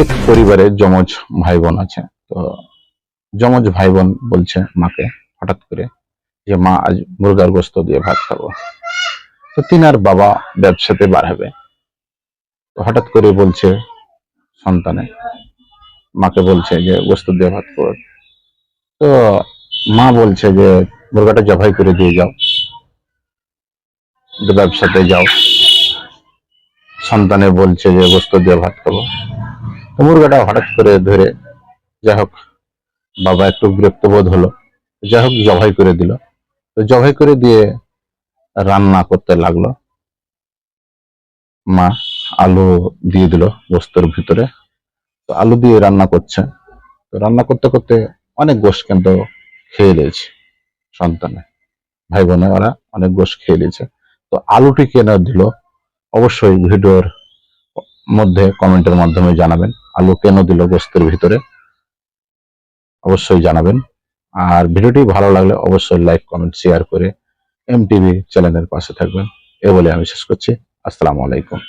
এক পরিবারে যমজ ভাই বোন আছে, তো যমজ ভাই বোন বলছে মাকে হঠাৎ করে যে, মা, আজ মুরগার গোস্ত দিয়ে ভাত খাব। তো তিনার বাবা ব্যবসাতে বার হবে। তো হঠাৎ করে বলছে সন্তানে, মাকে বলছে যে, গোস্ত দিয়ে ভাত খাব। তো মা বলছে যে, মুরগাটা জবাই করে দিয়ে যাও ব্যবসাতে যাও। সন্তানে বলছে যে, গোস্ত দিয়ে ভাত খাব। মুরগাটা হঠাৎ করে ধরে যাই হোক বাবা একটু বিরক্ত বোধ হলো যাই হোক জবাই করে দিল। তো জবাই করে দিয়ে রান্না করতে লাগল। মা আলু দিয়ে দিল গোস্তর ভিতরে। তো আলু দিয়ে রান্না করছে। তো রান্না করতে করতে অনেক গোশ কিন্তু খেয়ে নিয়েছে সন্তানে। ভাই বোনে ওরা অনেক গোশ খেয়ে নিয়েছে তো আলুটি কেন দিল অবশ্যই ভিডিওর মধ্যে কমেন্টের মাধ্যমে জানাবেন। আলু কেন দিল গোস্তের ভিতরে, অবশ্যই জানাবেন। আর ভিডিওটি ভালো লাগলে অবশ্যই লাইক, কমেন্ট শেয়ার করে এমটিভি চ্যানেলের পাশে থাকবেন। এ বলে আমি শেষ করছি। আসসালামু আলাইকুম।